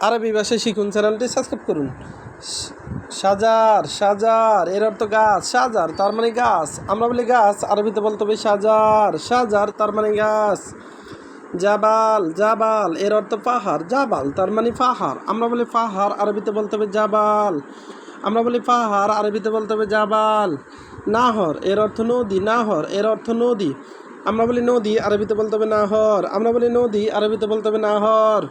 আরবি ভাষায় শিখুন চ্যানেলটি সাবস্ক্রাইব করুন। সাজার সাজার এর অর্থ গাছ, সাজার, তার মানে গাছ। আমরা বলি গাছ, আরবিতে বলতে হবে সাজার সাজার, তার মানে গাছ। জাবাল জাবাল এর অর্থ পাহাড়, জাবাল, তার মানে পাহাড়। আমরা বলি পাহাড়, আরবিতে বলতে হবে জাবাল। আমরা বলি পাহাড়, আরবিতে বলতে হবে জাবাল। নাহর, এর অর্থ নদী, নাহর, এর অর্থ নদী। আমরা বলি নদী, আরবিতে বলতে হবে নাহর। আমরা বলি নদী, আরবিতে বলতে হবে নাহর।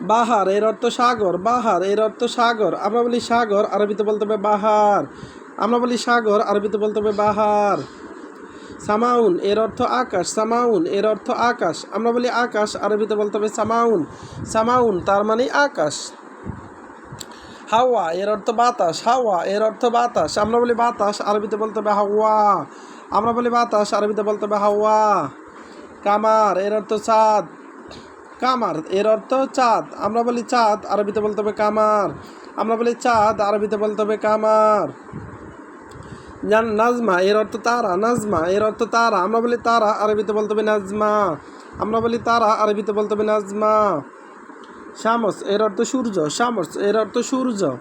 বাহার, এর অর্থ সাগর, বাহার, এর অর্থ সাগর। আমরা বলি সাগর, আরবিতে বলতে হবে বাহার। আমরা বলি সাগর, আরবিতে বলতে হবে বাহার। সামাউন, এর অর্থ আকাশ। সামাউন, এর অর্থ আকাশ। আমরা বলি আকাশ, আরবিতে বলতে হবে সামাউন। সামাউন, তার মানে আকাশ। হাওয়া, এর অর্থ বাতাস। হাওয়া, এর অর্থ বাতাস। আমরা বলি বাতাস, আরবিতে বলতে হবে হাওয়া। আমরা বলি বাতাস, আরবিতে বলতে হবে হাওয়া। কামার, এর অর্থ চাঁদ কামার, এর অর্থ চাঁদ। আমরা বলি চাঁদ, আরবিতে বলতে হবে কামার। আমরা বলি চাঁদ, আরবিতে বলতে হবে কামার। নাজমা, এর অর্থ তারা। নাজমা, এর অর্থ তারা। আমরা বলি তারা, আরবিতে বলতে হবে নাজমা। আমরা বলি তারা, আরবিতে বলতে হবে নাজমা। শামস, এর অর্থ সূর্য। শামস, এর অর্থ সূর্য।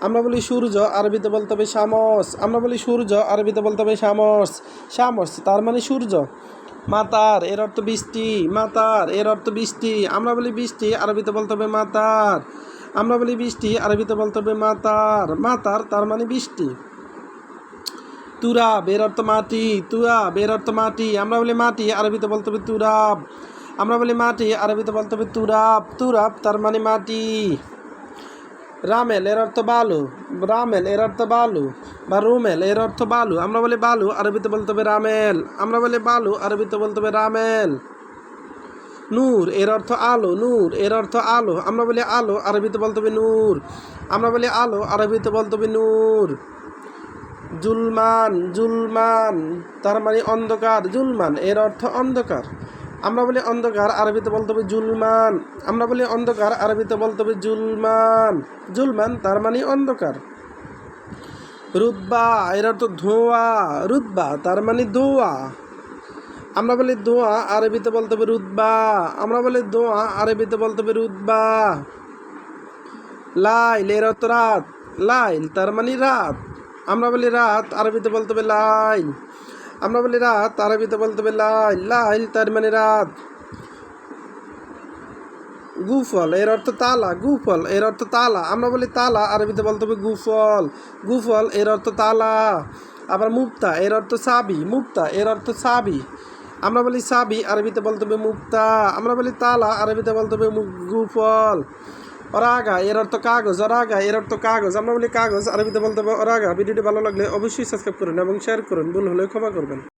আমরা বলি সূর্য, আরবিতে বলতে হবে শামস। আমরা বলি সূর্য, আরবিতে বলতে হবে শামস। শামস, তার মানে সূর্য। মাতার, এর অর্থ বৃষ্টি। মাতার, এর অর্থ বৃষ্টি। আমরা বলি বৃষ্টি, আরবিতে বলতে হবে মাতার। আমরা বলি বৃষ্টি, আরবিতে বলতে হবে মাতার। মাতার তার মানে বৃষ্টি। তুরাব, এর অর্থ মাটি। তুরাব, এর অর্থ মাটি। আমরা বলি মাটি, আরবিতে বলতে হবে তুরাব। আমরা বলি মাটি, আরবিতে বলতে হবে তুরাব। তুরাব তার মানে মাটি। রামেল, এর অর্থ বালু। রামেল, এর অর্থ বালু। বা রুমেল এর অর্থ বালু। আমরা বলি বালু, আরবিতে বলতে হবে রামেল আমরা বলি বালু, আরবিতে বলতে হবে রামেল নূর, এর অর্থ আলো, নূর, এর অর্থ আলো। আমরা বলি আলো, আরবিতে বলতে হবে নূর। আমরা বলি আলো, আরবিতে বলতে হবে নূর। জুলমান জুলমান, তার মানে অন্ধকার, জুলমান, এর অর্থ অন্ধকার। আমরা বলি অন্ধকার, আরবিতে বলতে হবে জুলমান। আমরা বলি অন্ধকার, আরবিতে বলতে হবে জুলমান। জুলমান, তার মানে অন্ধকার। রুদ্বা এর অর্থ ধোঁয়া রুদ্বা তার মানে ধোঁয়া। আমরা বলি ধোঁয়া, আরবিতে বলতে হবে রুদ্বা আমরা বলি ধোঁয়া, আরবিতে বলতে হবে রুদ্বা লাইল, এর অর্থ রাত। লাইল, তার মানে রাত। আমরা বলি রাত, আরবিতে বলতে হবে লাইল। আমরা বলি রাত, আরবিতে বলতে হবে লাইল। লাইল, তার মানে রাত। গুফল, এর অর্থ তালা, গুফল, এর অর্থ তালা। আমরা বলি তালা, আরবিতে বলতে হবে গুফল। গুফল, এর অর্থ তালা। আবার মুক্তা, এর অর্থ সাবি। মুক্তা, এর অর্থ সাবি। আমরা বলি সাবি, আরবিতে বলতে হবে মুক্তা। আমরা বলি তালা, আরবিতে বলতে হবে গুফল। অরাগা, এর অর্থ কাগজ। অরাগা, এর অর্থ কাগজ। আমরা বলি কাগজ, আরবিতে বলতে হবে অরাগা। ভিডিওটি ভালো লাগলে অবশ্যই সাবস্ক্রাইব করুন এবং শেয়ার করুন। ভুল হলে ক্ষমা করবেন।